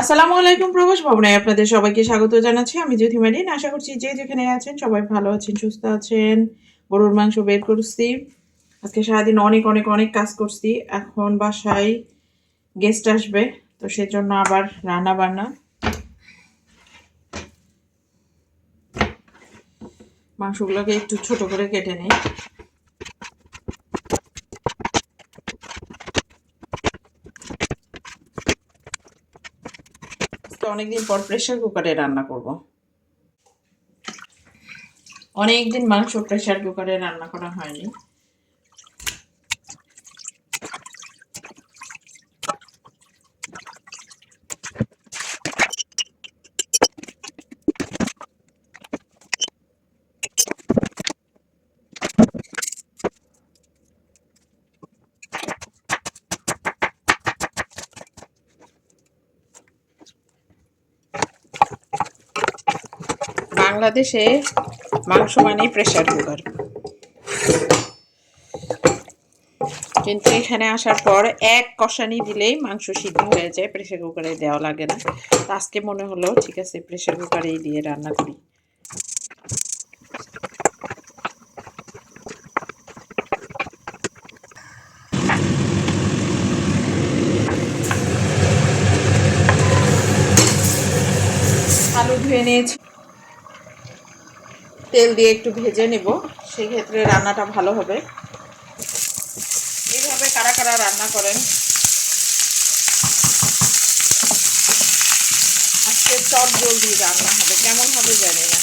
আসসালামু আলাইকুম প্রবাস ভবনে আপনাদের সবাইকে স্বাগত জানাচ্ছি। আমি জ্যোতি মারিন। আশা করছি যে যেখানে আছেন সবাই ভালো আছেন, সুস্থ আছেন। গরুর মাংস বের করছি। আজকে সারাদিন অনেক অনেক অনেক কাজ করছি। এখন বাসায় গেস্ট আসবে, তো সেজন্য আবার রান্না বান্না মাংসগুলোকে একটু ছোট করে কেটে নিই। আজকে অনেকদিন পর প্রেশার কুকারে রান্না করব। অনেকদিন মাংস প্রেশার কুকারে রান্না করা হয়নি। বাংলাদেশে মাংস মানেই প্রেশার কুকার কিন্তু এখানে আসার পর এক কষানি দিলেই মাংস সিদ্ধ হয়ে যায় প্রেশার কুকারে দেওয়া লাগে না। আজকে মনে হলো, ঠিক আছে প্রেশার কুকারেই দিয়ে রান্না করি। আলু ধুয়ে নিয়েছি। তেল দিয়ে একটু ভেজে নেব সেই ক্ষেত্রে রান্নাটা ভালো হবে। এইভাবে কারা কারা রান্না করেন? আজকে চট জলদি রান্না হবে, কেমন হবে জানি না।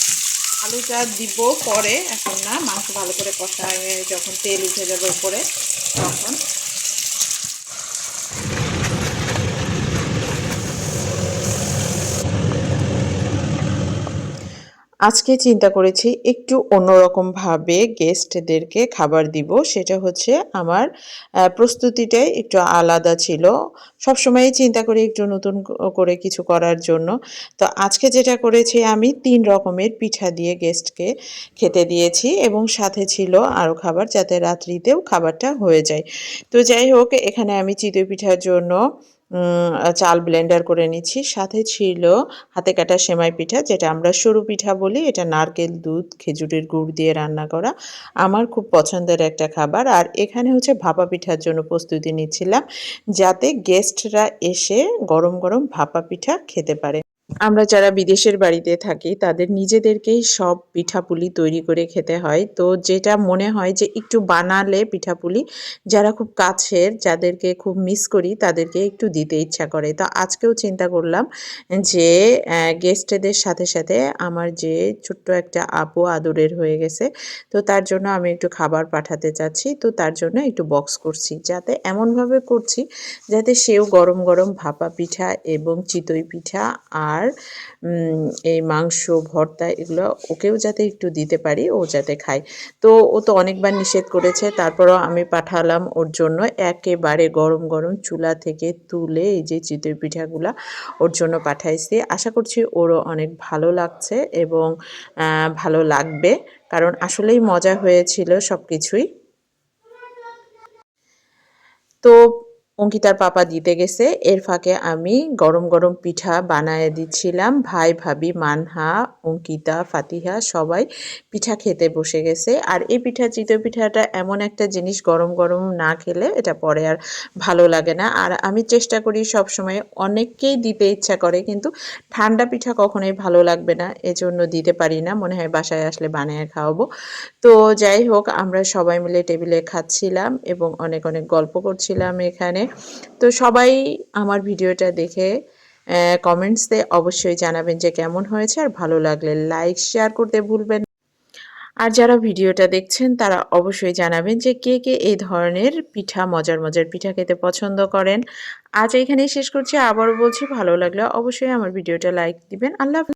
আলুটা দিব পরে, এখন না মাংস ভালো করে কষায় যখন তেল উঠে যাবে উপরে, তখন। আজকে চিন্তা করেছি, একটু অন্যরকমভাবে গেস্টদেরকে খাবার দিব। সেটা হচ্ছে আমার প্রস্তুতিটাই একটু আলাদা ছিল। সবসময়ই চিন্তা করি একটু নতুন করে কিছু করার জন্য। তো আজকে যেটা করেছি, আমি তিন রকমের পিঠা দিয়ে গেস্টকে খেতে দিয়েছি এবং সাথে ছিল আরও খাবার যাতে রাত্রিতেও খাবারটা হয়ে যায়। তো যাই হোক, এখানে আমি চিতই পিঠার জন্য চাল ব্লেন্ডার করে নিচ্ছি। সাথে ছিল হাতে কাটা সেমাই পিঠা, যেটা আমরা সরু পিঠা বলি। এটা নারকেল, দুধ, খেজুরের গুড় দিয়ে রান্না করা। আমার খুব পছন্দের একটা খাবার। আর এখানে হচ্ছে ভাপা পিঠার জন্য প্রস্তুতি নিচ্ছিলাম, যাতে গেস্টরা এসে গরম গরম ভাপা পিঠা খেতে পারে। আমরা যারা বিদেশের বাড়িতে থাকি, তাদের নিজেদেরকেই সব পিঠাপুলি তৈরি করে খেতে হয়। তো যেটা মনে হয় যে একটু বানালে পিঠাপুলি, যারা খুব কাছের, যাদেরকে খুব মিস করি, তাদেরকে একটু দিতে ইচ্ছা করে। তো আজকেও চিন্তা করলাম যে গেস্টদের সাথে সাথে আমার যে ছোট্ট একটা আপু আদরের হয়ে গেছে, তো তার জন্য আমি একটু খাবার পাঠাতে চাচ্ছি। তো তার জন্য একটু বক্স করছি। যাতে এমনভাবে করছি, যাতে সেও গরম গরম ভাপা পিঠা এবং চিতই পিঠা আর আর এই মাংস, ভর্তা এগুলো ওকেও যাতে একটু দিতে পারি, ও যাতে খায়। তো ও তো অনেকবার নিষেধ করেছে, তারপরও আমি পাঠালাম ওর জন্য একেবারে গরম গরম চুলা থেকে তুলে এই যে চিতই পিঠাগুলা ওর জন্য পাঠাইছি। আশা করছি ওরও অনেক ভালো লাগছে এবং ভালো লাগবে, কারণ আসলেই মজা হয়েছিল সব কিছুই তো অঙ্কিতার পাপা দিতে গেছে। এর ফাঁকে আমি গরম গরম পিঠা বানায় দিচ্ছিলাম। ভাই, ভাবি, মানহা, অঙ্কিতা, ফাতিহা সবাই পিঠা খেতে বসে গেছে। আর এই পিঠা চিতই পিঠাটা এমন একটা জিনিস গরম গরম না খেলে এটা পরে আর ভালো লাগে না। আর আমি চেষ্টা করি সব সময় অনেককেই দিতে ইচ্ছা করে, কিন্তু ঠান্ডা পিঠা কখনোই ভালো লাগবে না। এজন্য দিতে পারি না। মনে হয় বাসায় আসলে বানিয়ে খাওয়াবো। তো যাই হোক, আমরা সবাই মিলে টেবিলে খাচ্ছিলাম এবং অনেক অনেক গল্প করছিলাম এখানে। তো সবাই আমার ভিডিওটা দেখে কমেন্টসে অবশ্যই জানাবেন যে কেমন হয়েছে আর ভালো লাগলে লাইক শেয়ার করতে ভুলবেন আর যারা ভিডিওটা দেখছেন, তারা অবশ্যই জানাবেন যে কে কে এই ধরনের পিঠা, মজার মজার পিঠা খেতে পছন্দ করেন। আজ এখানেই শেষ করছি। আবারও বলছি, ভালো লাগলে অবশ্যই আমার ভিডিওটা লাইক দিবেন। আল্লাহ